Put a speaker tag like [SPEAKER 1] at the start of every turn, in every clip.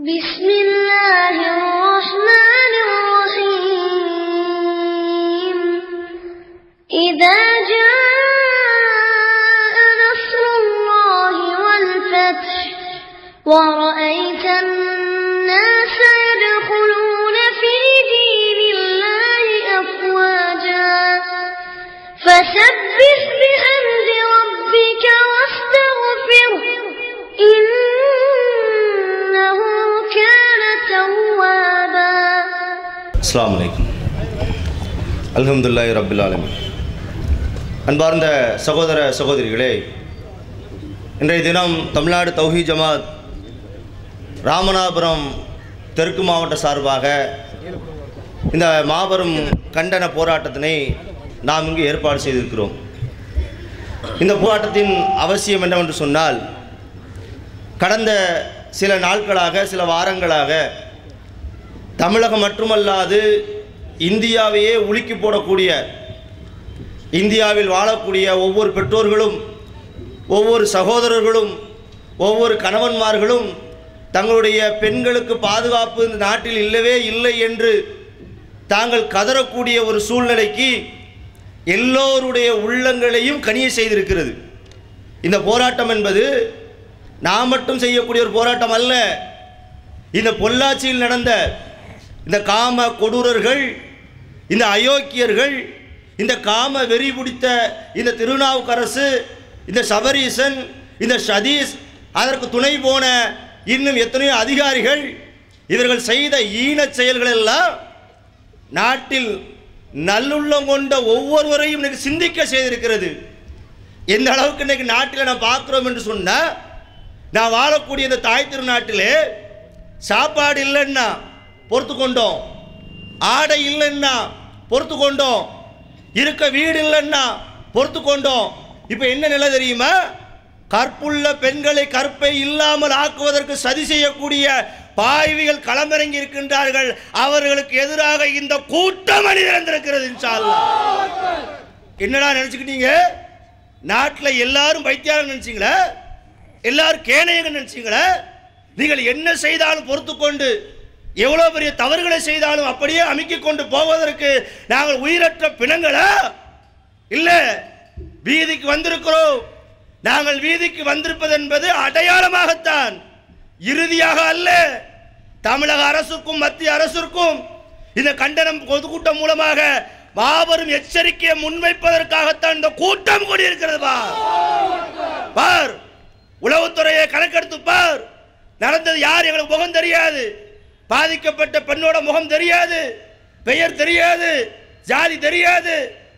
[SPEAKER 1] بسم الله
[SPEAKER 2] அஸ்லாம் அலைக்கும். அலமதுல்லாய் ரபுல் ஆலமீன். அன்பார்ந்த சகோதர சகோதரிகளே இன்றைய தினம் தமிழ்நாடு தௌஹி ஜமாத் ராமநாதபுரம் தெற்கு மாவட்ட சார்பாக இந்த மாபெரும் கண்டன போராட்டத்தினை நாம் இங்கு ஏற்பாடு செய்திருக்கிறோம். இந்த போராட்டத்தின் அவசியம் என்னவென்று சொன்னால் கடந்த சில நாட்களாக சில வாரங்களாக தமிழகம் மட்டுமல்லாது இந்தியாவையே உலுக்கி போடக்கூடிய இந்தியாவில் வாழக்கூடிய ஒவ்வொரு பெற்றோர்களும் ஒவ்வொரு சகோதரர்களும் ஒவ்வொரு கணவன்மார்களும் தங்களுடைய பெண்களுக்கு பாதுகாப்பு இந்த நாட்டில் இல்லவே இல்லை என்று தாங்கள் கதறக்கூடிய ஒரு சூழ்நிலைக்கு எல்லோருடைய உள்ளங்களையும் கனிய செய்திருக்கிறது. இந்த போராட்டம் என்பது நாம் மட்டும் செய்யக்கூடிய ஒரு போராட்டம் அல்ல. இந்த பொள்ளாச்சியில் நடந்த இந்த காம கொடூரர்கள் இந்த அயோக்கியர்கள் இந்த காம வெறி பிடித்த இந்த திருநாவுக்கரசு இந்த சபரீசன் இந்த சதீஷ் அதற்கு துணை போன இன்னும் எத்தனையோ அதிகாரிகள் இவர்கள் செய்த ஈனச் செயல்களெல்லாம் நாட்டில் நல்லுள்ளம் கொண்ட ஒவ்வொருவரையும் இன்னைக்கு சிந்திக்க செய்திருக்கிறது. எந்த அளவுக்கு இன்னைக்கு நாட்டில் நான் பார்க்குறோம் என்று சொன்னால் நான் வாழக்கூடிய இந்த தாய் திருநாட்டிலே சாப்பாடு இல்லைன்னா பொறுத்து கொண்டோம் ஆடை இல்லைன்னா பொறுத்து கொண்டோம் இருக்க வீடு இல்லைன்னா பொறுத்து கொண்டோம் இப்போ என்ன நிலை தெரியுமா? கற்புள்ள பெண்களை கற்பை இல்லாமல் ஆக்குவதற்கு சதி செய்யக்கூடிய பாய்விகள் களமிறங்கி இருக்கின்றார்கள். அவர்களுக்கு எதிராக இந்த கூட்டம் அணிந்திருந்திருக்கிறது இன்ஷா என்னடா நினச்சிக்கிட்டீங்க? நாட்டில் எல்லாரும் பைத்தியாரம் நினச்சிங்களா? எல்லாரும் கேனையங்க நினச்சிங்களா? நீங்கள் என்ன செய்தாலும் பொறுத்து கொண்டு எவ்வளோ பெரிய தவறுகளை செய்தாலும் அப்படியே அமைக்கிக் கொண்டு போவதற்கு நாங்கள் உயிரற்ற பிணங்களா? இல்லை வீதிக்கு வந்திருக்கிறோம். நாங்கள் வீதிக்கு வந்திருப்பது என்பது அடையாளமாகத்தான். இறுதியாக அல்ல தமிழக அரசுக்கும் மத்திய அரசுக்கும் இந்த கண்டனம் பொதுக்கூட்டம் மூலமாக மாபெரும் எச்சரிக்கையை முன்வைப்பதற்காகத்தான் இந்த கூட்டம் கூடியிருக்கிறது பார். பார் உளவுத்துறையை கணக்கெடுத்து பார். நடந்தது யார் எங்களுக்கு முகம் தெரியாது. பாதிக்கப்பட்ட பெண்ணோட முகம் தெரியாது பெயர் தெரியாது ஜாதி தெரியாது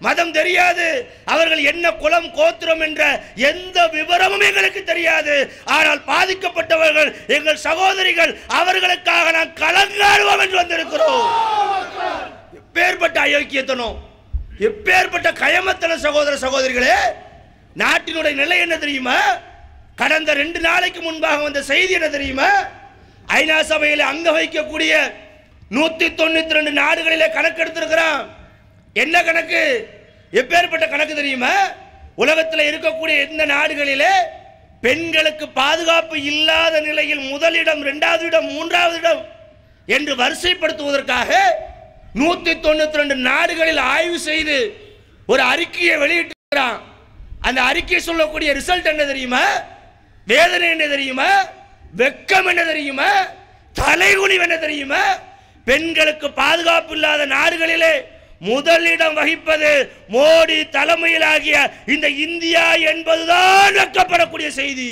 [SPEAKER 2] மதம் தெரியாது. அவர்கள் என்ன குலம் கோத்திரம் என்ற எந்த விவரமும் எங்களுக்கு தெரியாது. ஆனால் பாதிக்கப்பட்டவர்கள் எங்கள் சகோதரிகள் அவர்களுக்காக நான் கலங்காடுவோம் என்று வந்திருக்கிறோம். எப்பேற்பட்ட அயோக்கியத்தனம் எப்பேற்பட்ட கயமத்தன சகோதர சகோதரிகளே நாட்டினுடைய நிலை என்ன தெரியுமா? கடந்த ரெண்டு நாளைக்கு முன்பாக வந்த செய்தி என்ன தெரியுமா? ஐநா சபையில் அங்க வைக்கக்கூடிய நூத்தி தொண்ணூத்தி ரெண்டு நாடுகளிலே கணக்கெடுத்திருக்கிறான். என்ன கணக்கு? எப்பேற்பட்ட கணக்கு தெரியுமா? உலகத்தில் இருக்கக்கூடிய எந்த நாடுகளிலே பெண்களுக்கு பாதுகாப்பு இல்லாத நிலையில் முதலிடம் இரண்டாவது இடம் மூன்றாவது இடம் என்று வரிசைப்படுத்துவதற்காக நூத்தி தொண்ணூத்தி ரெண்டு நாடுகளில் ஆய்வு செய்து ஒரு அறிக்கையை வெளியிட்டிருக்கிறான். அந்த அறிக்கை சொல்லக்கூடிய ரிசல்ட் என்ன தெரியுமா? வேதனை என்ன தெரியுமா? வெக்கம் என்ன தெரியுமா? தலைகுனிவு என்ன தெரியுமா? பெண்களுக்கு பாதுகாப்பு இல்லாத நாடுகளிலே முதலிடம் வகிப்பது மோடி தலைமையிலாகிய இந்த இந்தியா என்பதுதான் வெக்கப்படக்கூடிய செய்தி.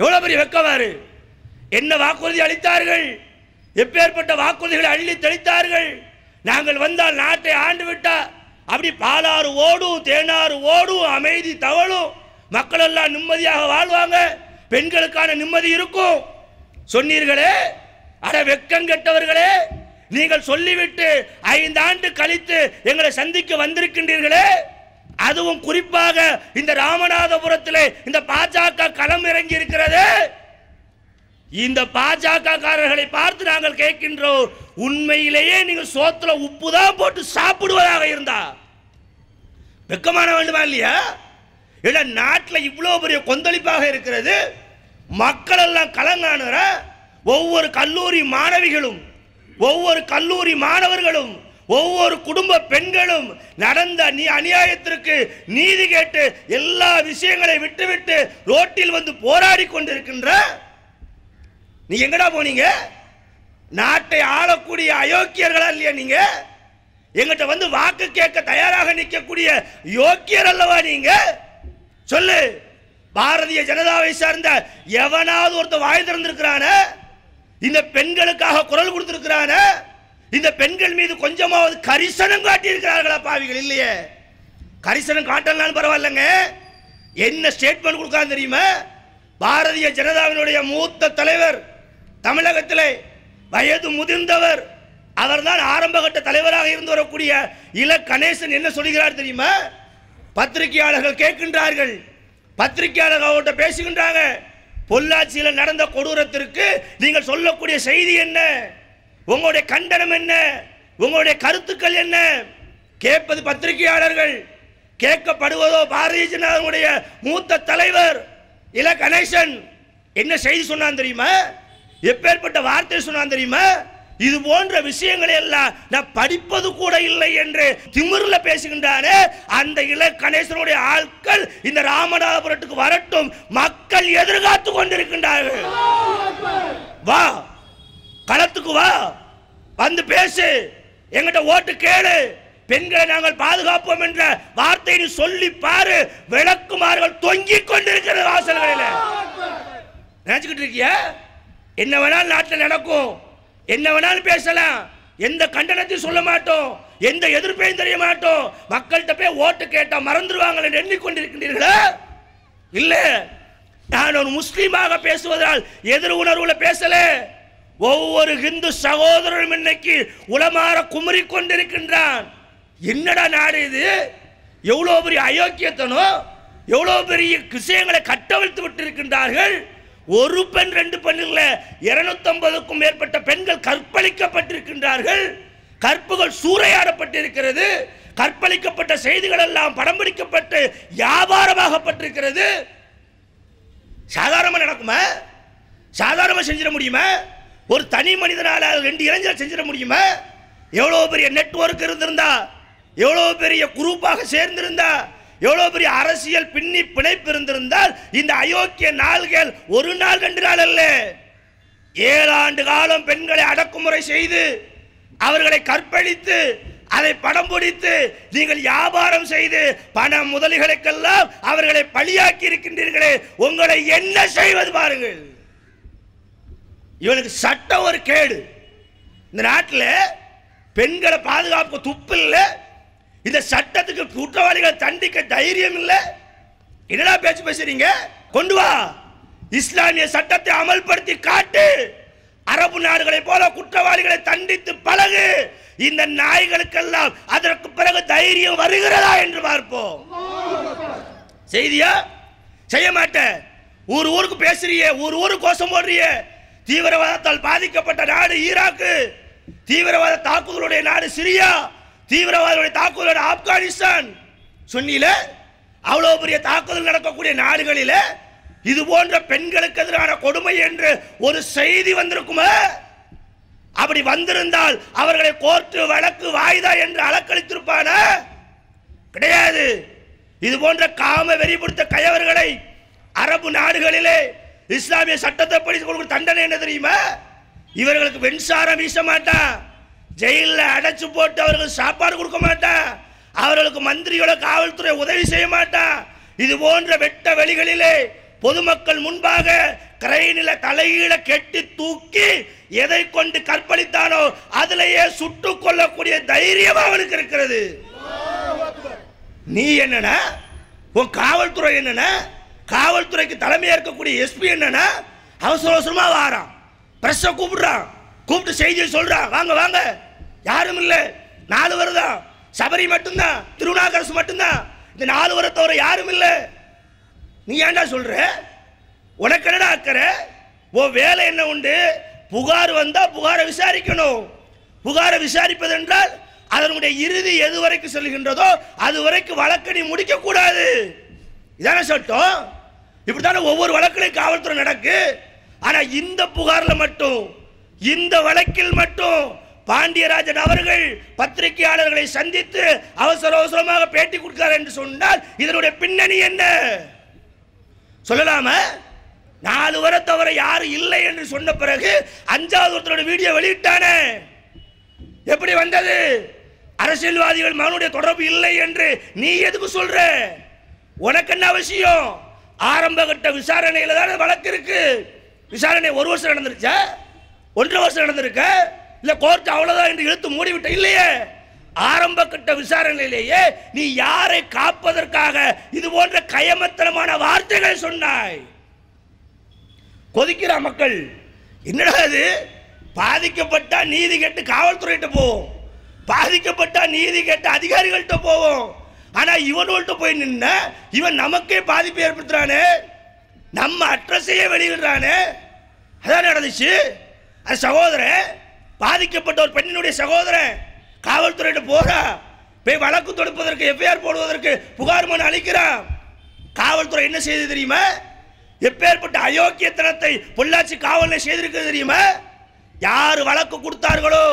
[SPEAKER 2] எவ்வளவு பெரிய வெக்கவாறு என்ன வாக்குறுதி அளித்தார்கள்? எப்பேற்பட்ட வாக்குறுதிகளை அள்ளி தெளித்தார்கள்? நாங்கள் வந்தால் நாட்டை ஆண்டு விட்டா அப்படி பாலாறு ஓடும் தேனாறு ஓடும் அமைதி தவழும் மக்கள் எல்லாம் நிம்மதியாக வாழ்வாங்க. பெண்களுக்கான நிம்மதி இருக்கும். சொன்னீர்களே? அட வெக்கம் கெட்டவர்களே நீங்கள் சொல்லிவிட்டு ஐந்து ஆண்டு கழித்து எங்களை சந்திக்க வந்திருக்கின்றீர்களே? அதுவும் குறிப்பாக இந்த ராமநாதபுரத்தில் இந்த பாஜக களம் இறங்கி இருக்கிறது இந்த பாஜக காரர்களை பார்த்து நாங்கள் கேட்கின்றோம் உண்மையிலேயே நீங்கள் சோத்துல உப்பு தான் போட்டு சாப்பிடுவதாக இருந்தா? வெக்கமான வேண்டுமா இல்லையா? இல்ல நாட்டில் இவ்வளோ பெரிய கொந்தளிப்பாக இருக்கிறது. மக்கள் எல்லாம் கலங்கானுற ஒவ்வொரு கல்லூரி மாணவிகளும் ஒவ்வொரு கல்லூரி மாணவர்களும் ஒவ்வொரு குடும்ப பெண்களும் நடந்த நீ அநியாயத்திற்கு நீதி கேட்டு எல்லா விஷயங்களை விட்டுவிட்டு ரோட்டில் வந்து போராடி கொண்டிருக்கின்ற நீ எங்கடா போனீங்க? நாட்டை ஆளக்கூடிய அயோக்கியர்களா இல்லையா நீங்க? எங்கிட்ட வந்து வாக்கு கேட்க தயாராக நிற்கக்கூடிய யோக்கியர் அல்லவா நீங்க? சொல்லு. பாரதிய ஜனதாவை சார்ந்த எவனாவது ஒருத்தன் வாய் திறந்திருக்கிறான? இந்த பெண்களுக்காக குரல் கொடுத்திருக்கிறான? இந்த பெண்கள் மீது கொஞ்சமாவது கரிசனம் காட்டியிருக்கிறார்களா பாவிகள்? இல்லையே. கரிசனம் காட்டலாம் பரவாயில்லைங்க. என்ன ஸ்டேட்மெண்ட் கொடுக்கான்னு தெரியுமா? பாரதிய ஜனதாவினுடைய மூத்த தலைவர் தமிழகத்தில் வயது முதிர்ந்தவர் அவர்தான் ஆரம்பகட்ட தலைவராக இருந்து வரக்கூடிய இல கணேசன் என்ன சொல்கிறார் தெரியுமா? பத்திரிகையாளர்கள் கேட்கின்றார்கள். பத்திரிகையாளர்கள் அவர்கிட்ட பேசுகின்றாங்க. பொள்ளாச்சியில் நடந்த கொடூரத்திற்கு நீங்கள் சொல்லக்கூடிய செய்தி என்ன? உங்களுடைய கண்டனம் என்ன? உங்களுடைய கருத்துக்கள் என்ன? கேட்பது பத்திரிகையாளர்கள். கேட்கப்படுவதோ பாரதிய ஜனதாவுடைய மூத்த தலைவர் இல கணேசன். என்ன செய்தி சொன்னான் தெரியுமா? எப்பேற்பட்ட வார்த்தை சொன்னான் தெரியுமா? இது போன்ற விஷயங்களை எல்லாம் நான் படிப்பது கூட இல்லை என்று திமிர்ல பேசுகின்றாரே அந்த இள கணேசனுடைய ஆட்கள் இந்த ராமநாதபுரத்துக்கு வரட்டும் மக்கள் எதிர்காத்து கொண்டிருக்கின்றார்கள். வா களத்துக்கு வா வந்து பேசு எங்கிட்ட ஓட்டு கேளு பெண்களை நாங்கள் பாதுகாப்போம் என்ற வார்த்தையை சொல்லி பாரு விளக்குமார்கள் தொங்கிக் கொண்டிருக்கிறது வாசல்களில். நினைச்சுக்கிட்டு இருக்கிய? என்ன வேணாலும் நாட்டில் நடக்கும். என்ன வேணாலும் பேசலாம். எந்த கண்டனத்தையும் சொல்ல மாட்டோம். எந்த எதிர்ப்பையும் தெரிய மாட்டோம். மக்கள்கிட்ட போய் ஓட்டு கேட்டால் மறந்துடுவாங்களே என்று எண்ணிக்கொண்டிருக்கின்றீர்களா? இல்லை. நான் ஒரு முஸ்லீமாக பேசுவதால் எதிர் உணர்வுல பேசல. ஒவ்வொரு இந்து சகோதரரும் இன்னைக்கு உளமாற குமரி கொண்டிருக்கின்றான் என்னடா நாடு இது? எவ்வளோ பெரிய அயோக்கியத்தனோ எவ்வளோ பெரிய விஷயங்களை கட்டவிழ்த்து விட்டிருக்கின்றார்கள்? ஒரு பெண் ரெண்டு பெண் இல்ல இருநூத்தம்பதுக்கும் மேற்பட்ட பெண்கள் கற்பழிக்கப்பட்டிருக்கின்றார்கள். கற்புகள் சூறையாடப்பட்டிருக்கிறது. கற்பழிக்கப்பட்ட செய்திகள் எல்லாம் படம் பிடிக்கப்பட்டு வியாபாரமாகப்பட்டிருக்கிறது. சாதாரணமாக நடக்குமா? சாதாரணமாக செஞ்சிட முடியுமா? ஒரு தனி மனிதனால் ரெண்டு இளைஞர் செஞ்சிட முடியுமா? எவ்வளோ பெரிய நெட்வொர்க் இருந்திருந்தா எவ்வளோ பெரிய குரூப்பாக சேர்ந்திருந்தா எவ்வளோ பெரிய அரசியல் பின்னி பிணைப்பு இருந்திருந்தால் இந்த அயோக்கிய நாள்கள் ஒரு நாள் ரெண்டு நாள் அல்ல. ஏழாண்டு காலம் பெண்களை அடக்குமுறை செய்து அவர்களை கற்பழித்து அதை படம் பிடித்து நீங்கள் வியாபாரம் செய்து பண முதலிகளுக்கெல்லாம் அவர்களை பழியாக்கி இருக்கின்றீர்களே உங்களை என்ன செய்வது பாருங்கள். இவனுக்கு சட்டம் ஒரு கேடு. இந்த நாட்டில் பெண்களை பாதுகாப்பு துப்பு இல்லை இந்த சட்டத்துக்கு குற்றவாளிகளை தண்டிக்க தைரியம் இல்லை என்னடா பேச்சு பேசுறீங்க? கொண்டு வா. இஸ்லாமிய சட்டத்தை அமல்படுத்தி காட்டு. அரபு நாடுகளைப் போல குற்றவாளிகளை தண்டித்து பழகு. இந்த நாய்களுக்கெல்லாம் அதற்கு பிறகு தைரியம் வருகிறதா என்று பார்ப்போம். செய்தியா? செய்ய மாட்டேன். ஊர் ஊருக்கு பேசுறியே ஊர் ஊருக்கு கோஷம் போடுறிய. தீவிரவாதத்தால் பாதிக்கப்பட்ட நாடு ஈராக்கு. தீவிரவாத தாக்குதலுடைய நாடு சிரியா. தீவிரவாதிகளுடைய தாக்குதலுடைய ஆப்கானிஸ்தான் சொன்னீல அவ்வளவு பெரிய தாக்குதல் நடக்கக்கூடிய நாடுகளில இது போன்ற பெண்களுக்கு எதிரான கொடுமை என்று ஒரு செய்தி வந்திருக்குமா? அப்படி வந்திருந்தால் அவர்களை கோர்ட்டு வழக்கு வாய்தா என்று அலக்களித்திருப்பானா கிடையாது. இது போன்ற காம வெறி பிடித்த கயவர்களை அரபு நாடுகளிலே இஸ்லாமிய சட்டத்தை படித்து கொடுக்கிற தண்டனை என்ன தெரியுமா? இவர்களுக்கு வெண்சாரம் வீச மாட்டான் ஜெயிலில் அடைச்சு போட்டு அவர்களுக்கு சாப்பாடு கொடுக்க மாட்டா. அவர்களுக்கு மந்திரியோட காவல்துறை உதவி செய்ய மாட்டா. இது போன்ற வெட்ட வெளிகளிலே பொதுமக்கள் முன்பாக கிரைனில தலையீழ கெட்டி தூக்கி எதை கொண்டு கற்பழித்தானோ அதிலேயே சுட்டுக் கொள்ளக்கூடிய தைரியம் அவனுக்கு இருக்கிறது. நீ என்னன்னா? உன் காவல்துறை என்னன்னா? காவல்துறைக்கு தலைமையா இருக்கக்கூடிய எஸ்பி என்னன்னா? அவசர அவசரமா வாரான். பிரஸ்ஸை கூப்பிடுறான். கூப்பிட்டு செய்தியை சொல்றான். வாங்க வாங்க. யாரும் இல்லை நாலு வருதான் சபரி மட்டும்தான் திருநாகரசு மட்டும்தான். இந்த நாலு வரை தவிர யாரும் இல்லை நீ ஏன்டா சொல்ற? உனக்கு என்னடா அக்கறை? ஓ வேலை என்ன உண்டு? புகார் வந்தா புகாரை விசாரிக்கணும். புகாரை விசாரிப்பது என்றால் அதனுடைய இறுதி எது வரைக்கும் செல்கின்றதோ அது வரைக்கும் வழக்கை நீ முடிக்க கூடாது இதானே சட்டம்? இப்படித்தானே ஒவ்வொரு வழக்கிலையும் காவல்துறை நடக்கு. ஆனா இந்த புகார்ல மட்டும் இந்த வழக்கில் மட்டும் பாண்டியராஜன் அவர்கள் பத்திரிகையாளர்களை சந்தித்து அவசர அவசரமாக பேட்டி கொடுக்கிறார் என்று சொன்னால் இதனுடைய பின்னணி என்ன? சொல்லலாமா? நாலு வரை தவிர யாரும் இல்லை என்று சொன்ன பிறகு அஞ்சாவது ஒருத்தரோட வீடியோ வெளியிட்டானே. எப்படி வந்தது? அரசியல்வாதிகள் மகனுடைய தொடர்பு இல்லை என்று நீ எதுக்கு சொல்ற? உனக்கு என்ன அவசியம் ஆரம்ப கட்ட விசாரணையில தானே வழக்கு இருக்கு. விசாரணை ஒரு வருஷம் நடந்துருச்சா? ஒன்றரை வருஷம் நடந்திருக்க? இல்ல கோர்ட் அவ்வளவுதான் என்று இழுத்து மூடிவிட்ட இல்லையே. ஆரம்ப கட்ட விசாரணையிலேயே நீ யாரை காப்பதற்காக இது போன்ற கயமத்தனமான வார்த்தைகளை சொன்னாய்? கொதிக்கிற மக்கள். என்னடா இது? பாதிக்கப்பட்டா நீதி கேட்டு காவல்துறையிட்ட போவோம். பாதிக்கப்பட்டா நீதி கேட்டு அதிகாரிகள்கிட்ட போவோம். ஆனா இவனுள்கிட்ட போய் நின்ன இவன் நமக்கே பாதிப்பு ஏற்படுத்துறானே. நம்ம அட்ரஸையே வெளியிடுறானே. அதான் நடந்துச்சு? அது சகோதரன் பாதிக்கப்பட்ட ஒரு பெண்ணினுடைய சகோதரன் காவல்துறையிட்ட போறா போய் வழக்கு தொடுப்பதற்கு எஃப்ஐஆர் போடுவதற்கு புகார் மனு அளிக்கிறான் காவல்துறை என்ன செய்தது தெரியுமா? எப்பேற்பட்ட அயோக்கியத்தனத்தை பொள்ளாச்சி காவலில் செய்திருக்கிறது தெரியுமா? யார் வழக்கு கொடுத்தார்களோ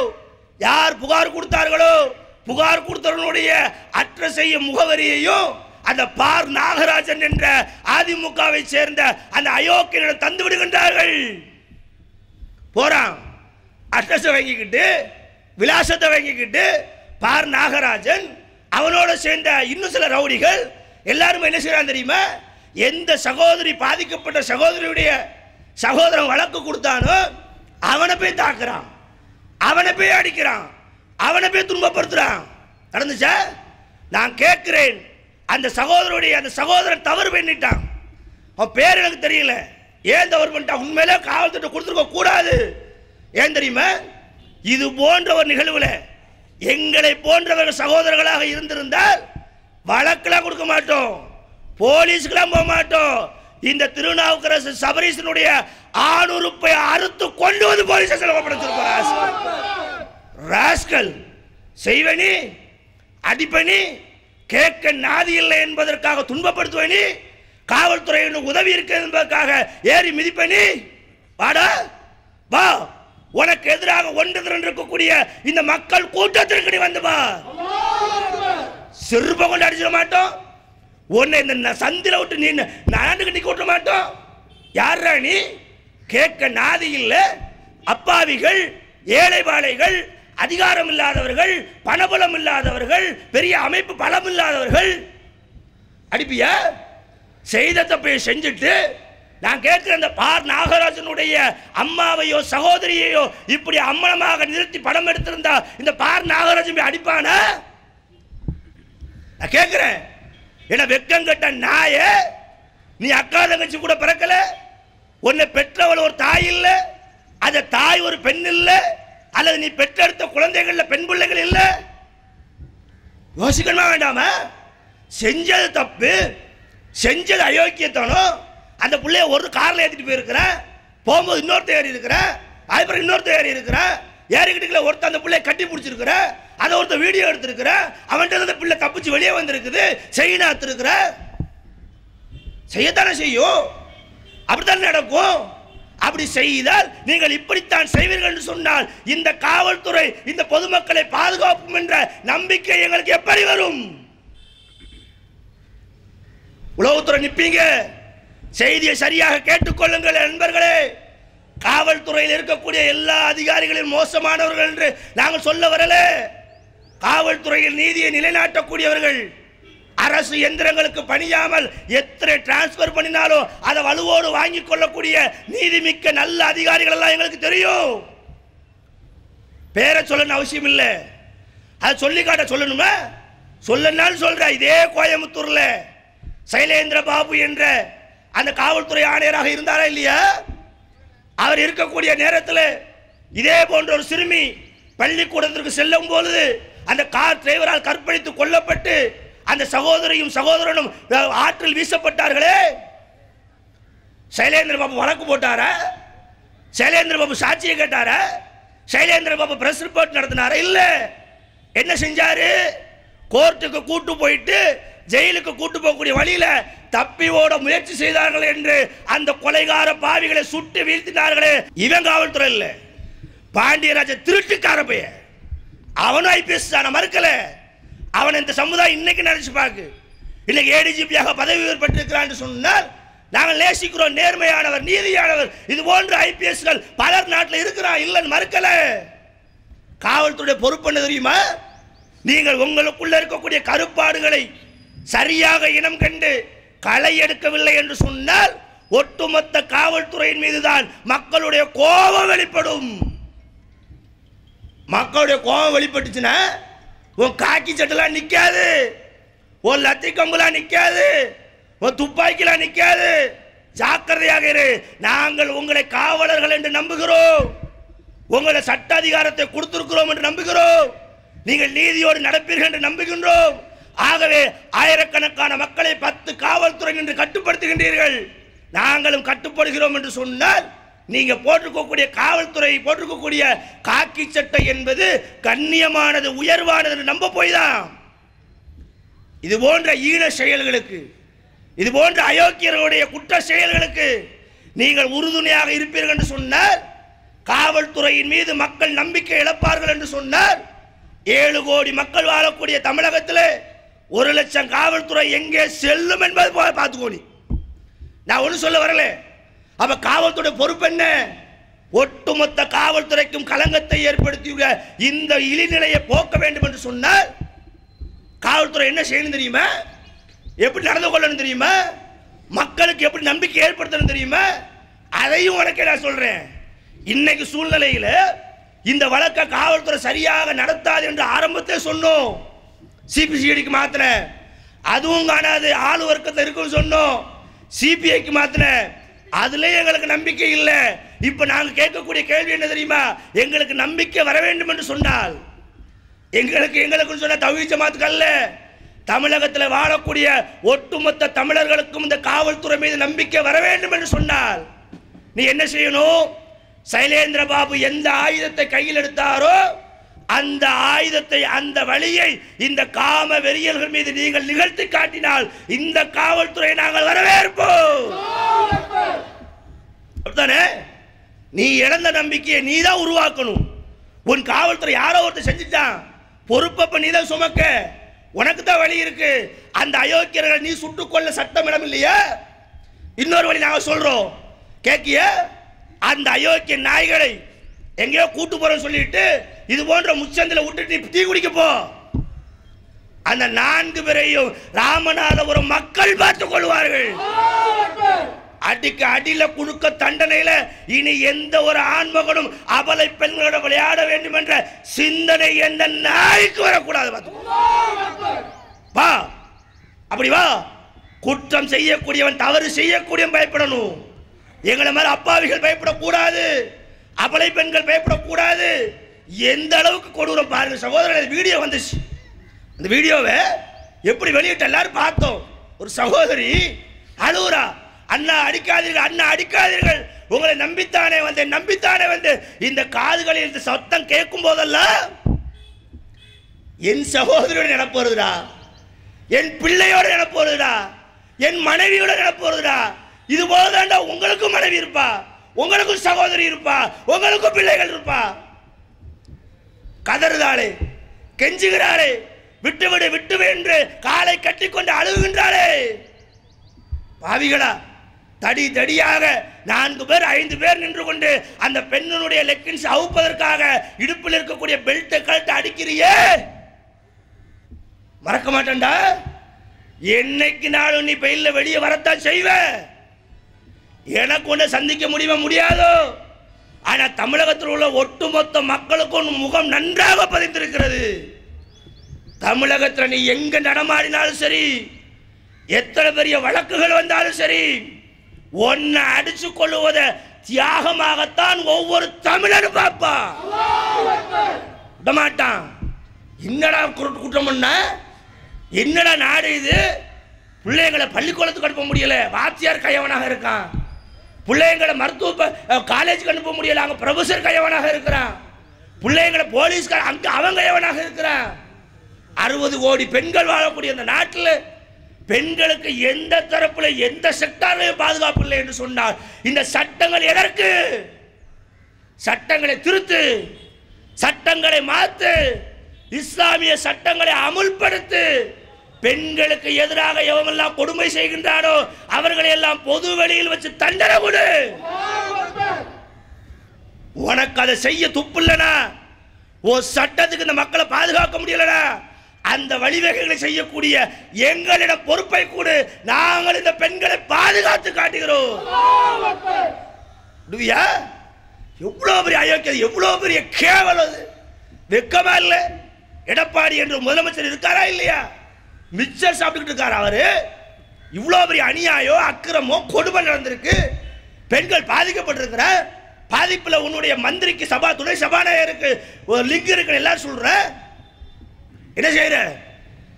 [SPEAKER 2] யார் புகார் கொடுத்தார்களோ புகார் கொடுத்தவர்களுடைய அட்ரஸையும் முகவரியையும் அந்த பார் நாகராஜன் என்ற அதிமுகவை சேர்ந்த அந்த அயோக்கியனிடம் தந்து விடுகின்றார்கள் போறான். அட்ரஸை வாங்கிக்கிட்டு விலாசத்தை வாங்கிக்கிட்டு பார் நாகராஜன் அவனோட சேர்ந்த இன்னும் சில ரவுடிகள் எல்லாரும் என்ன செய்யறான் தெரியுமா? எந்த சகோதரி பாதிக்கப்பட்ட சகோதரியுடைய சகோதரன் வழக்கு கொடுத்தானோ அவனை போய் தாக்குறான். அவனை போய் அடிக்கிறான். அவனை போய் துன்பப்படுத்துறான். நடந்துச்சா? நான் கேட்கிறேன். அந்த சகோதரனுடைய அந்த சகோதரன் தவறு பண்ணிட்டான். அவன் பேர் எனக்கு தெரியல. ஏன் தவறு பண்ணிட்டான்? உண்மையிலே காவல்துறை கொடுத்துருக்க கூடாது ஏன் தெரியுமா? இது போன்ற ஒரு நிகழ்வுல எங்களை போன்றவர்கள் சகோதரர்களாக இருந்திருந்தால் வழக்கெல்லாம் கொடுக்க மாட்டோம். போலீஸ்க்கெல்லாம் போக மாட்டோம். இந்த திருநாவுக்கரசு சபரீசனுடைய ஆணுறுப்பை அறுத்து கொண்டு வந்து போலீஸ் செலவப்படுத்திருப்பார் ராஸ்கல். செய்வனி அடிப்பனி கேட்க நாதி இல்லை என்பதற்காக துன்பப்படுத்துவனி காவல்துறையின் உதவி இருக்கு என்பதற்காக ஏறி மிதிப்பனி. வாடா வா. உனக்கு எதிராக ஒன்று திரண்டு இருக்கக்கூடிய இந்த மக்கள் கூட்டத்திற்கு நீ வந்து வா. சிறுப கொண்டு அடிச்சிட மாட்டோம். உன்னை இந்த ந- சந்தில விட்டு நீ நாண்டுக்கு நிக்க விட்ட மாட்டோம். யாரா நீ? கேட்க நாதி இல்லை. அப்பாவிகள் ஏழை பாழைகள் அதிகாரம் இல்லாதவர்கள் பணபலம் இல்லாதவர்கள் பெரிய அமைப்பு பலம் இல்லாதவர்கள். அடிப்பிய? செய்த தப்பை செஞ்சுட்டு நான் கேட்கிற அந்த பார் நாகராஜனுடைய அம்மாவையோ சகோதரியையோ இப்படி அம்மனமாக நிறுத்தி படம் எடுத்திருந்தா இந்த பார் நாகராஜன் போய் நான் கேட்கிறேன். என்ன வெக்கம் கட்ட நாய நீ அக்கா தங்கச்சி கூட பிறக்கல? உன்னை பெற்றவள் ஒரு தாய் இல்லை அந்த தாய் ஒரு பெண் இல்லை அல்லது நீ பெற்றெடுத்த குழந்தைகள்ல பெண் பிள்ளைகள் இல்லை? யோசிக்கணுமா வேண்டாமா? செஞ்சது தப்பு செஞ்சது அயோக்கியத்தனம் அந்த பிள்ளைய ஒரு காரில் ஏற்றிட்டு போயிருக்கிறேன் போகும்போது இன்னொருத்த ஏறி இருக்கிறேன் அதுக்கப்புறம் இன்னொருத்த ஏறி இருக்கிறேன் ஏறிக்கிட்டுல ஒருத்த அந்த பிள்ளைய கட்டி பிடிச்சிருக்கிற அதை ஒருத்த வீடியோ எடுத்திருக்கிற அவன்கிட்ட அந்த பிள்ளை தப்பிச்சு வெளியே வந்திருக்குது செய்யினா எடுத்திருக்கிற செய்யத்தானே செய்யும்? அப்படித்தான் நடக்கும்? அப்படி செய்தால் நீங்கள் இப்படித்தான் செய்வீர்கள் என்று சொன்னால் இந்த காவல்துறை இந்த பொதுமக்களை பாதுகாக்கும் என்ற நம்பிக்கை எங்களுக்கு எப்படி வரும்? உளவுத்துறை நிற்பீங்க செய்தியை சரியாக கேட்டுக்கொள்ளுங்கள் நண்பர்களே. காவல்துறையில் இருக்கக்கூடிய எல்லா அதிகாரிகளும் மோசமானவர்கள் என்று நாங்கள் சொல்ல வரல. காவல்துறையில் நீதியை நிலைநாட்டக்கூடியவர்கள் அரசு எந்திரங்களுக்கு பணியாமல் எத்தனை டிரான்ஸ்பர் பண்ணினாலும் அதை வலுவோடு வாங்கிக் கொள்ளக்கூடிய நீதிமிக்க நல்ல அதிகாரிகள் எல்லாம் எங்களுக்கு தெரியும். பேரை சொல்லணும் அவசியம் இல்லை. அதை சொல்லி காட்ட சொல்லணுமா? சொல்லனாலும் சொல்ற இதே கோயம்புத்தூர்ல சைலேந்திர பாபு என்ற அந்த காவல்துறை ஆணையராக இருந்தாரா இல்லையா? அவர் இருக்கக்கூடிய நேரத்தில் இதே போன்ற ஒரு சிறுமி பள்ளிக்கூடத்திற்கு செல்லும் பொழுது அந்த கார் டிரைவரால் கற்பழித்து கொல்லப்பட்டு அந்த சகோதரியும் சகோதரனும் ஆற்றில் வீசப்பட்டார்களே. சைலேந்திர பாபு வழக்கு போட்டாரா? சைலேந்திர பாபு சாட்சியை கேட்டாரா? சைலேந்திர பாபு பிரஸ் ரிப்போர்ட் நடத்தினாரா? இல்லை. என்ன செஞ்சாரு? கோர்ட்டுக்கு கூட்டு போயிட்டு ஜெயிலுக்கு கூட்டு போகக்கூடிய வழியில தப்பி ஓட முயற்சி செய்தார்கள் என்று அந்த கொலைகார பாவிகளை சுட்டு வீழ்த்தினார்களே. இவன் காவல்துறை இல்லை. பாண்டியராஜ திருட்டுக்கார பையன் அவனும் ஐபிஎஸ் தான மறுக்கல. அவன் இந்த சமுதாயம் இன்னைக்கு நினைச்சு பார்க்கு இன்னைக்கு ஏடிஜிபியாக பதவி உயர்பட்டிருக்கிறான் சொன்னால் நாங்கள் நேசிக்கிறோம் நேர்மையானவர் நீதியானவர். இது போன்ற ஐபிஎஸ்கள் பலர் நாட்டில் இருக்கிறான் இல்லைன்னு மறுக்கல. காவல்துறை பொறுப்பு என்ன தெரியுமா? நீங்கள் உங்களுக்குள்ள இருக்கக்கூடிய கருப்பாடுகளை சரியாக இனம் கண்டு களை எடுக்கவில்லை என்று சொன்னால் ஒட்டுமொத்த காவல்துறையின் மீதுதான் மக்களுடைய கோபம் வெளிப்படும். மக்களுடைய கோபம் வெளிப்பட்டுச்சுன்னா உன் காக்கி சட்டெல்லாம் நிற்காது உன் லத்தி கம்புலாம் நிற்காது உன் துப்பாக்கிலாம் நிற்காது ஜாக்கிரதையாக இரு. நாங்கள் உங்களை காவலர்கள் என்று நம்புகிறோம். உங்களை சட்ட அதிகாரத்தை கொடுத்திருக்கிறோம் என்று நம்புகிறோம். நீங்கள் நீதியோடு நடப்பீர்கள் என்று நம்புகின்றோம். ஆகவே ஆயிரக்கணக்கான மக்களை பத்து காவல்துறை என்று கட்டுப்படுத்துகின்றீர்கள். நாங்களும் கட்டுப்படுகிறோம் என்று சொன்னால் நீங்க போட்டிருக்கக்கூடிய காவல்துறை போட்டிருக்கக்கூடிய காக்கி சட்டை என்பது கண்ணியமானது உயர்வானது என்று நம்ப போய்தான். இது போன்ற ஈன செயல்களுக்கு இது போன்ற அயோக்கியர்களுடைய குற்ற செயல்களுக்கு நீங்கள் உறுதுணையாக இருப்பீர்கள் என்று சொன்னால் காவல்துறையின் மீது மக்கள் நம்பிக்கை இழப்பார்கள் என்று சொன்னால் ஏழு கோடி மக்கள் வாழக்கூடிய தமிழகத்தில் ஒரு லட்சம் காவல்துறை எங்கே செல்லும் என்பது பா- பார்த்துக்கோ நீ. நான் ஒன்றும் சொல்ல வரல. அப்ப காவல்துறை பொறுப்பு என்ன? ஒட்டுமொத்த காவல்துறைக்கும் களங்கத்தை ஏற்படுத்தியுள்ள இந்த இழிநிலையை போக்க வேண்டும் என்று சொன்னால் காவல்துறை என்ன செய்யணும் தெரியுமா? எப்படி நடந்து கொள்ளணும் தெரியுமா? மக்களுக்கு எப்படி நம்பிக்கை ஏற்படுத்தணும் தெரியுமா? அதையும் உனக்கு நான் சொல்றேன். இன்னைக்கு சூழ்நிலையில் இந்த வழக்கை காவல்துறை சரியாக நடத்தாது என்று ஆரம்பத்தை சொன்னோம். சிபிசிஐடிக்கு மாத்தின. அதுவும் காணாது ஆளு வர்க்கத்தில் இருக்குன்னு சொன்னோம். சிபிஐக்கு மாத்தின. அதுல எங்களுக்கு நம்பிக்கை இல்லை. இப்ப நாங்க கேட்கக்கூடிய கேள்வி என்ன தெரியுமா? எங்களுக்கு நம்பிக்கை வர வேண்டும் என்று சொன்னால். எங்களுக்கு எங்களுக்கு சொன்ன தவி ஜமாத்துக்கல்ல தமிழகத்தில் வாழக்கூடிய ஒட்டுமொத்த தமிழர்களுக்கும் இந்த காவல்துறை மீது நம்பிக்கை வர வேண்டும் என்று சொன்னால் நீ என்ன செய்யணும்? சைலேந்திர பாபு எந்த ஆயுதத்தை கையில் எடுத்தாரோ அந்த ஆயுதத்தை அந்த வழியை இந்த காம வெறியல்கள் மீது நீங்கள் நிகழ்த்தி காட்டினால் இந்த காவல்துறை நாங்கள் வரவேற்போம். அப்படித்தானே? நீ இழந்த நம்பிக்கையை நீ தான் உருவாக்கணும். உன் காவல்துறை யாரோ ஒருத்தர் செஞ்சுட்டான். பொறுப்பப்ப நீ தான் சுமக்க. உனக்கு தான் வழி இருக்கு. அந்த அயோக்கியர்கள் நீ சுட்டுக்கொள்ள சட்டம் இடம் இல்லையா? இன்னொரு வழி நாங்கள் சொல்றோம். கேக்கிய அந்த அயோக்கிய நாய்களை எங்கேயோ கூட்டு போறோம் சொல்லிட்டு இது போன்ற முச்சந்தில விட்டுட்டு தீ குடிக்க போ. அந்த நான்கு பேரையும் ராமநாதபுரம் மக்கள் பார்த்துக் கொள்வார்கள். அடிக்க அடியில குடுக்க தண்டனையில இனி எந்த ஒரு ஆண்மகனும் அபலை பெண்களோட விளையாட வேண்டும் என்ற சிந்தனை எந்த நாய்க்கு வரக்கூடாது பார்த்து. வா. அப்படி வா. குற்றம் செய்யக்கூடியவன் தவறு செய்யக்கூடியவன் பயப்படணும். எங்களை மாதிரி அப்பாவிகள் பயப்படக்கூடாது. அபலை பெண்கள் பயப்படக்கூடாது. எந்த அளவுக்கு கொடூரம் பாருங்க சகோதரர் வீடியோ வந்துச்சு. அந்த வீடியோவை எப்படி வெளியிட்ட எல்லாரும் பார்த்தோம். ஒரு சகோதரி அழுவுறா அண்ணா அடிக்காதீர்கள் அண்ணா அடிக்காதீர்கள். உங்களை நம்பித்தானே வந்து நம்பித்தானே வந்து இந்த காதுகளில் இந்த சத்தம் கேட்கும் போதெல்லாம் என் சகோதரியோட நினப்பு என் பிள்ளையோட நினப்பு என் மனைவியோட நினப்பு இது போலதாண்டா உங்களுக்கும் மனைவி இருப்பா உங்களுக்கும் சகோதரி இருப்பா உங்களுக்கும் பிள்ளைகள் இருப்பா. கதறுதாளே கெஞ்சுகிறாளே விட்டுவிடு விட்டுவிடு என்று காலை கட்டிக்கொண்டு அழுகுகின்றாளே. பாவிகளா தடி தடியாக நான்கு பேர் ஐந்து பேர் நின்று கொண்டு அந்த பெண்ணினுடைய லெக்கின்ஸ் அவுப்பதற்காக இடுப்பில் இருக்கக்கூடிய பெல்ட்டை கழட்ட அடிக்கிறியே. மறக்க மாட்டேன்டா. என்னைக்கு நாளும் நீ பெயில வெளியே வரத்தான் செய்வ. எனக்கு ஒன்று சந்திக்க முடியுமா முடியாதோ? ஆனால் தமிழகத்தில் உள்ள ஒட்டுமொத்த மக்களுக்கும் முகம் நன்றாக பதிந்திருக்கிறது. தமிழகத்தில் நீ எங்க நடமாடினாலும் சரி எத்தனை பெரிய வழக்குகள் வந்தாலும் சரி ஒன்னை அடிச்சு கொள்ளுவதை தியாகமாகத்தான் ஒவ்வொரு தமிழரும் பார்ப்பான். விடமாட்டான் என்னடா குற்ற- குற்றம் பண்ண? என்னடா நாடு இது? பிள்ளைங்களை பள்ளிக்கூடத்துக்கு அனுப்ப முடியல. வாத்தியார் கையவனாக இருக்கான். பிள்ளைங்களை மருத்துவ ப- காலேஜுக்கு அனுப்ப முடியல. அங்கே ப்ரொஃபஸர் கையவனாக இருக்கிறான். பிள்ளைங்களை போலீஸ்கார அங்கே அவன் கையவனாக இருக்கிறான். அறுபது கோடி பெண்கள் வாழக்கூடிய அந்த நாட்டில் பெண்களுக்கு எந்த தரப்புல எந்த செக்டார்லையும் பாதுகாப்பு இல்லை என்று சொன்னால் இந்த சட்டங்கள் எதற்கு? சட்டங்களை திருத்து சட்டங்களை மாத்து இஸ்லாமிய சட்டங்களை அமுல்படுத்து பெண்களுக்கு எதிராக எவமெல்லாம் கொடுமை செய்கின்றாரோ அவர்களை எல்லாம் பொது வெளியில் வச்சு தண்டனை கொடு. உனக்கு அதை செய்ய துப்பு இல்லைனா ஓ சட்டத்துக்கு இந்த மக்களை பாதுகாக்க முடியலனா? அந்த வழிவகைகளை செய்யக்கூடிய எங்களிடம் பொறுப்பை கூடு. நாங்கள் இந்த பெண்களை பாதுகாத்து காட்டுகிறோம். விடுவியா? எவ்வளோ பெரிய அயோக்கியம் எவ்வளோ பெரிய கேவலம் அது. வெக்கமா இல்லை? எடப்பாடி என்று முதலமைச்சர் இருக்காரா இல்லையா? மிச்சர் சாப்பிட்டுக்கிட்டு இருக்கார் அவரு. இவ்வளோ பெரிய அநியாயம் அக்கிரமோ கொடுமை நடந்திருக்கு. பெண்கள் பாதிக்கப்பட்டிருக்கிற பாதிப்பில் உன்னுடைய மந்திரிக்கு சபா துணை சபாநாயகருக்கு ஒரு லிங்க் இருக்கு எல்லாரும் சொல்ற. என்ன செய்யற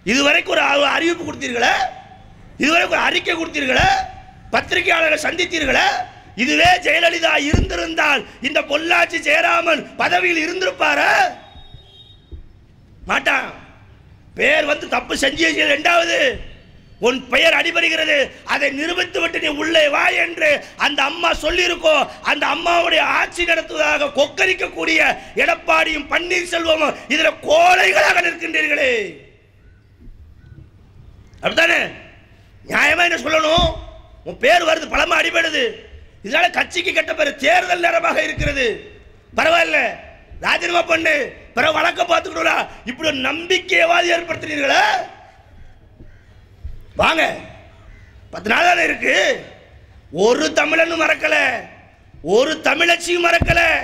[SPEAKER 2] இதுவரைக்கும் ஒரு அறிவிப்பு கொடுத்தீர்களே? இதுவரைக்கும் ஒரு அறிக்கை கொடுத்தீர்களே? பத்திரிகையாளரை சந்தித்தீர்களே? இதுவே ஜெயலலிதா இருந்திருந்தால் இந்த பொள்ளாச்சி ஜெயராமன் பதவியில் இருந்திருப்பாரா? மாட்டான். பேர் வந்து தப்பு செஞ்சு செய்ய ரெண்டாவது உன் பெயர் அடிபடுகிறது. அதை நிரூபித்து விட்டு நீ உள்ளே வா என்று அந்த அம்மா சொல்லியிருக்கோ. அந்த அம்மாவுடைய ஆட்சி நடத்துவதாக கொக்கரிக்கக்கூடிய எடப்பாடியும் பன்னீர்செல்வமும் இதுல கோழைகளாக நிற்கின்றீர்களே. அப்படித்தானே? நியாயமா என்ன சொல்லணும்? உன் பேர் வருது பழமா அடிபடுது. இதனால கட்சிக்கு கெட்ட பேர் தேர்தல் நேரமாக இருக்கிறது. பரவாயில்ல. ராஜினாமா பண்ணு. பிற வழக்க பார்த்துக்கிட்டோம் இப்படி ஒரு நம்பிக்கையவாதி ஏற்படுத்தினீர்களா வாங்க. பத்து நாள் தானே இருக்கு. ஒரு தமிழனும் மறக்கல. ஒரு தமிழச்சியும் மறக்கல.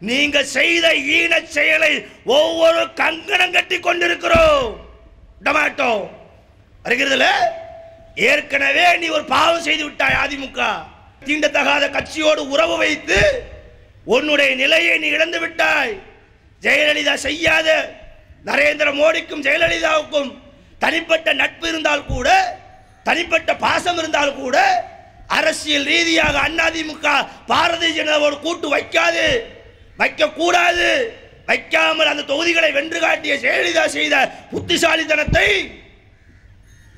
[SPEAKER 2] நீங்க செய்த ஈன செயலை ஒவ்வொரு கங்கணம் கட்டி கொண்டிருக்கிறோம். டொமாட்டோ. வருகிறதுல? ஏற்கனவே நீ ஒரு பாவம் செய்து விட்டாய் அதிமுக. தீண்டத்தகாத கட்சியோடு உறவு வைத்து உன்னுடைய நிலையை நீ இழந்து விட்டாய். ஜெயலலிதா செய்யாத நரேந்திர மோடிக்கும் ஜெயலலிதாவுக்கும் தனிப்பட்ட நட்பு இருந்தால் கூட தனிப்பட்ட பாசம் இருந்தால் கூட அரசியல் ரீதியாக அதிமுக பாரதிய ஜனதாவோடு கூட்டு வைக்காது வைக்க கூடாது வைக்காமல் அந்த தொகுதிகளை வென்று காட்டிய ஜெயலலிதா செய்த புத்திசாலித்தனத்தை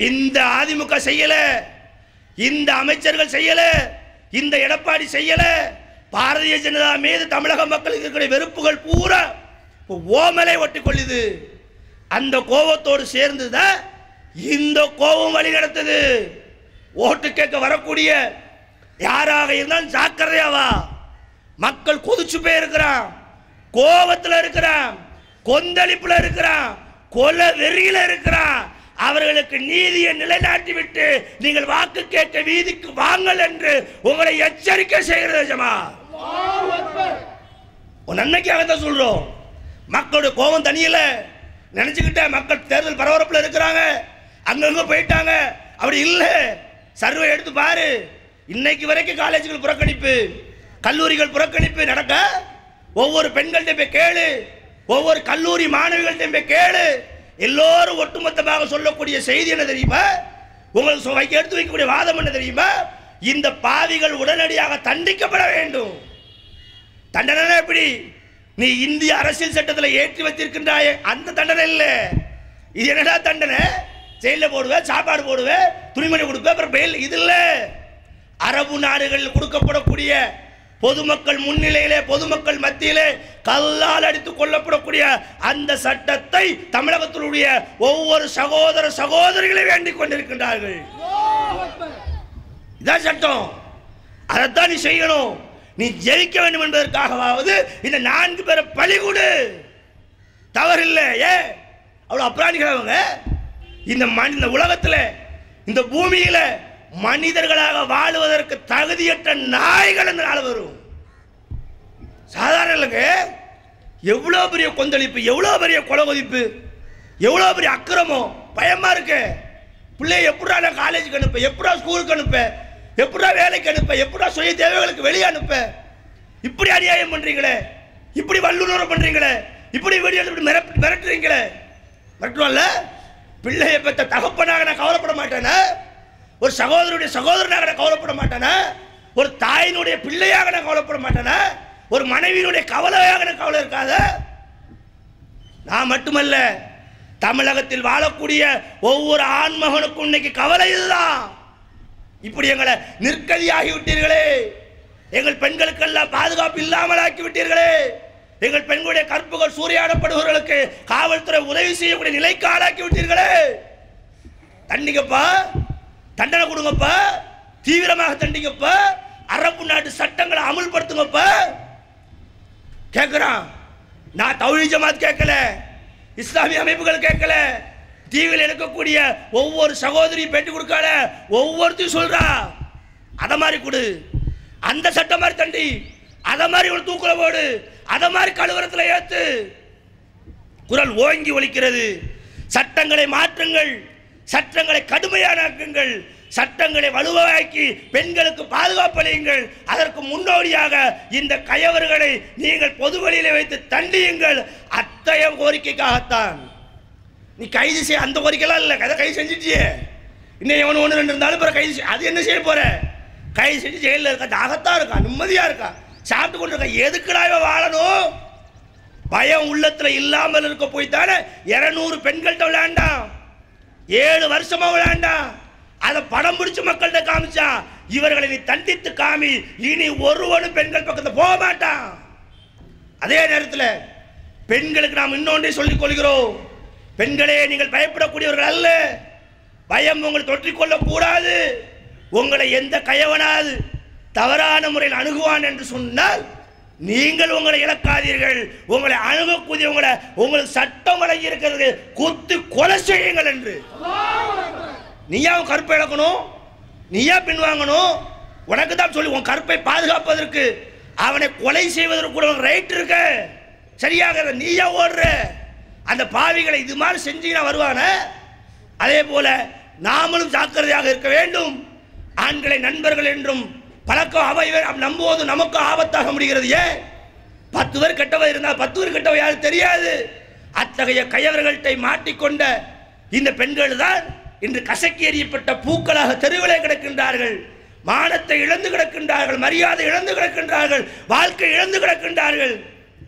[SPEAKER 2] இந்த அதிமுக செய்யல இந்த அமைச்சர்கள் செய்யல இந்த எடப்பாடி செய்யல. பாரதிய ஜனதா மீது தமிழக மக்களுக்கு இருக்கிற வெறுப்புகள் பூரா ஓமலை ஒட்டி கொள்ளுது. அந்த கோபத்தோடு சேர்ந்து தான் இந்த கோபம் வழி நடத்துது. ஓட்டு கேட்க வரக்கூடிய யாராக இருந்தாலும் ஜாக்கிரதையாவா? மக்கள் கொதிச்சு போய் இருக்கிறான் கோபத்துல இருக்கிறான். கொந்தளிப்புல இருக்கிறான். கொலை வெறியில இருக்கிறான். அவர்களுக்கு நீதியை நிலைநாட்டி விட்டு நீங்கள் வாக்கு கேட்க வீதிக்கு வாங்கள் என்று உங்களை எச்சரிக்கை செய்கிறது ஜமா உன் நன்மைக்காக தான் சொல்றோம். மக்களுடைய கோபம் தனியல நினச்சிக்கிட்ட மக்கள் தேர்தல் பரபரப்பில் இருக்கிறாங்க. அங்கங்கே போயிட்டாங்க. அப்படி இல்லை. சர்வே எடுத்து பாரு. இன்னைக்கு வரைக்கும் காலேஜுகள் புறக்கணிப்பு. கல்லூரிகள் புறக்கணிப்பு நடக்க ஒவ்வொரு பெண்கள்ட்ட போய் கேளு. ஒவ்வொரு கல்லூரி மாணவிகள்ட்ட போய் கேளு. எல்லோரும் ஒட்டுமொத்தமாக சொல்லக்கூடிய செய்தி என்ன தெரியுமா? உங்களுக்கு வைக்க- எடுத்து வைக்கக்கூடிய வாதம் என்ன தெரியுமா? இந்த பாவிகள் உடனடியாக தண்டிக்கப்பட வேண்டும். தண்டனை எப்படி? நீ இந்திய அரசியல் சட்டத்தில் ஏற்றி வச்சிருக்கின்றாயே அந்த தண்டனை இல்ல. இது என்னடா தண்டனை? ஜெயில போடுவ சாப்பாடு போடுவ துணிமணி கொடுப்ப அப்புறம் பெயில் இது இல்ல. அரபு நாடுகளில் கொடுக்கப்படக்கூடிய பொதுமக்கள் முன்னிலையிலே பொதுமக்கள் மத்தியிலே கல்லால் அடித்துக் கொல்லப்படக்கூடிய அந்த சட்டத்தை தமிழகத்தினுடைய ஒவ்வொரு சகோதர சகோதரிகளை வேண்டிக் கொண்டிருக்கின்றார்கள். இதான் சட்டம். அதைத்தான் நீ செய்யணும். நீ ஜெயிக்க வேண்டும் என்பதற்காகவாவது இந்த நான்கு பேரை பலி கொடு. தவறில்லை ஏ. அவ்வளோ அப்ராணிகள் அவங்க. இந்த மனி இந்த உலகத்தில் இந்த பூமியில் மனிதர்களாக வாழ்வதற்கு தகுதியற்ற நாய்கள் அந்த நாள் வரும். சாதாரண இல்லைங்க எவ்வளோ பெரிய கொந்தளிப்பு எவ்வளோ பெரிய கொலை கொதிப்பு எவ்வளோ பெரிய அக்கிரமம் பயமாக இருக்கு. பிள்ளைய எப்படா நான் காலேஜுக்கு அனுப்ப எப்படா ஸ்கூலுக்கு அனுப்ப? எப்படா வேலைக்கு அனுப்ப? எப்படா சுய தேவைகளுக்கு வெளியே அனுப்ப? இப்படி அநியாயம் பண்றீங்களே? இப்படி வல்லுநரம் பண்றீங்களே? இப்படி வெளியே மிரட் மிரட்டுறீங்களே? மிரட்டுவோம்ல பிள்ளையை பெற்ற தகப்பனாக நான் கவலைப்பட மாட்டேனா? ஒரு சகோதரனுடைய சகோதரனாக நான் கவலைப்பட மாட்டேனா? ஒரு தாயினுடைய பிள்ளையாக நான் கவலைப்பட மாட்டேனா? ஒரு மனைவியினுடைய கவலையாக நான் கவலை இருக்காத? நான் மட்டுமல்ல தமிழகத்தில் வாழக்கூடிய ஒவ்வொரு ஆண்மகனுக்கும் இன்னைக்கு கவலை இதுதான். இப்படி எங்களை நிற்கதியாகி விட்டீர்களே எங்கள் பெண்களுக்கெல்லாம் பாதுகாப்பு இல்லாமல் ஆக்கி விட்டீர்களே எங்கள் பெண்களுடைய கற்புகள் சூறையாடப்படுபவர்களுக்கு காவல்துறை உதவி செய்யக்கூடிய நிலைக்கு ஆளாக்கி விட்டீர்களே தண்டிங்கப்பா தண்டனை கொடுங்கப்பா தீவிரமாக தண்டிங்கப்பா அரபு நாட்டு சட்டங்களை அமுல்படுத்துங்கப்பா. கேட்குறான் நான் தௌஹி ஜமாத் கேட்கல இஸ்லாமிய அமைப்புகள் கேட்கல டிவியில் எடுக்கக்கூடிய ஒவ்வொரு சகோதரியும் பேட்டி கொடுக்காத ஒவ்வொருத்தையும் சொல்றா. அதை மாதிரி கொடு. அந்த சட்டம் மாதிரி தண்டி அதை மாதிரி ஒரு தூக்குல போடு. அதை மாதிரி கழுவரத்தில் ஏத்து. குரல் ஓங்கி ஒலிக்கிறது. சட்டங்களை மாற்றுங்கள். சட்டங்களை கடுமையானாக்குங்கள். சட்டங்களை வலுவாக்கி பெண்களுக்கு பாதுகாப்பளியுங்கள் அதற்கு முன்னோடியாக இந்த கயவர்களை நீங்கள் பொது வைத்து தண்டியுங்கள். அத்தகைய கோரிக்கைக்காகத்தான். நீ கைது செய்ய அந்த கோரிக்கைலாம் இல்லை. கதை கைது செஞ்சிட்டியே. இன்னும் எவனு ஒன்று ரெண்டு இருந்தாலும் பிற கைது செய்- அது என்ன செய்ய போகிற கைது செஞ்சு ஜெயிலில் இருக்கா? தாகத்தான் இருக்கா? நிம்மதியாக இருக்கா? சாப்பிட்டு கொண்டு இருக்கா எதுக்குடா இவன் வாழணும்? பயம் உள்ளத்தில் இல்லாமல் இருக்க போய் தானே இரநூறு பெண்கள்கிட்ட விளையாண்டான். ஏழு வருஷமாக விளையாண்டான். அதை படம் பிடிச்சு மக்கள்கிட்ட காமிச்சான் இவர்களை நீ தண்டித்து காமி இனி ஒருவனும் பெண்கள் பக்கத்தில் போக மாட்டான். அதே நேரத்தில் பெண்களுக்கு நாம் இன்னொன்றே சொல்லிக் கொள்கிறோம். பெண்களே நீங்கள் பயப்படக்கூடியவர்கள் அல்ல. பயம் உங்களை தொற்றிக்கொள்ள கூடாது. உங்களை எந்த கயவனாது தவறான முறையில் அணுகுவான் என்று சொன்னால் நீங்கள் உங்களை இழக்காதீர்கள். உங்களை அணுகக்கூடிய உங்களை உங்களுக்கு சட்டம் வழங்கி இருக்கிறது குத்து கொலை செய்யுங்கள் என்று. நீயா உன் கருப்பை இழக்கணும்? நீயா பின்வாங்கணும் உனக்கு தான் சொல்லி உன் கருப்பை பாதுகாப்பதற்கு அவனை கொலை செய்வதற்கு கூட ரைட் இருக்க. சரியாக நீயா ஓடுற. அந்த பாவிகளை இது மாதிரி செஞ்சீங்கன்னா வருவான? அதே போல நாமளும் ஜாக்கிரதையாக இருக்க வேண்டும். ஆண்களை நண்பர்கள் என்றும் பழக்கம் அவை நம்புவது நமக்கு ஆபத்தாக முடிகிறது. ஏன்? பத்து பேர் கெட்டவர் இருந்தால் பத்து பேர் கெட்டவ யாரும் தெரியாது. அத்தகைய கையவர்கள்ட்டை மாட்டிக்கொண்ட இந்த பெண்கள் தான் இன்று கசக்கி எறியப்பட்ட பூக்களாக தெருவிலே கிடக்கின்றார்கள். மானத்தை இழந்து கிடக்கின்றார்கள். மரியாதை இழந்து கிடக்கின்றார்கள். வாழ்க்கை இழந்து கிடக்கின்றார்கள்.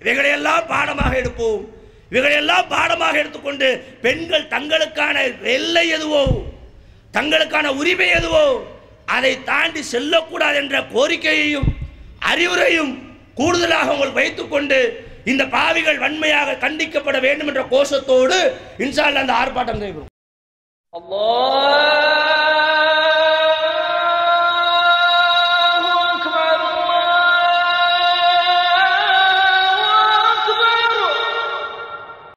[SPEAKER 2] இவைகளையெல்லாம் பாடமாக எடுப்போம். இவைகளெல்லாம் பாடமாக எடுத்துக்கொண்டு பெண்கள் தங்களுக்கான எல்லை எதுவோ தங்களுக்கான உரிமை எதுவோ அதை தாண்டி செல்லக்கூடாது என்ற கோரிக்கையையும் அறிவுரையும் கூடுதலாக உங்கள் வைத்துக்கொண்டு இந்த பாவிகள் வன்மையாக கண்டிக்கப்பட வேண்டும் என்ற கோஷத்தோடு இன்சால் அந்த ஆர்ப்பாட்டம் செய்வோம்
[SPEAKER 3] அல்லாஹ்!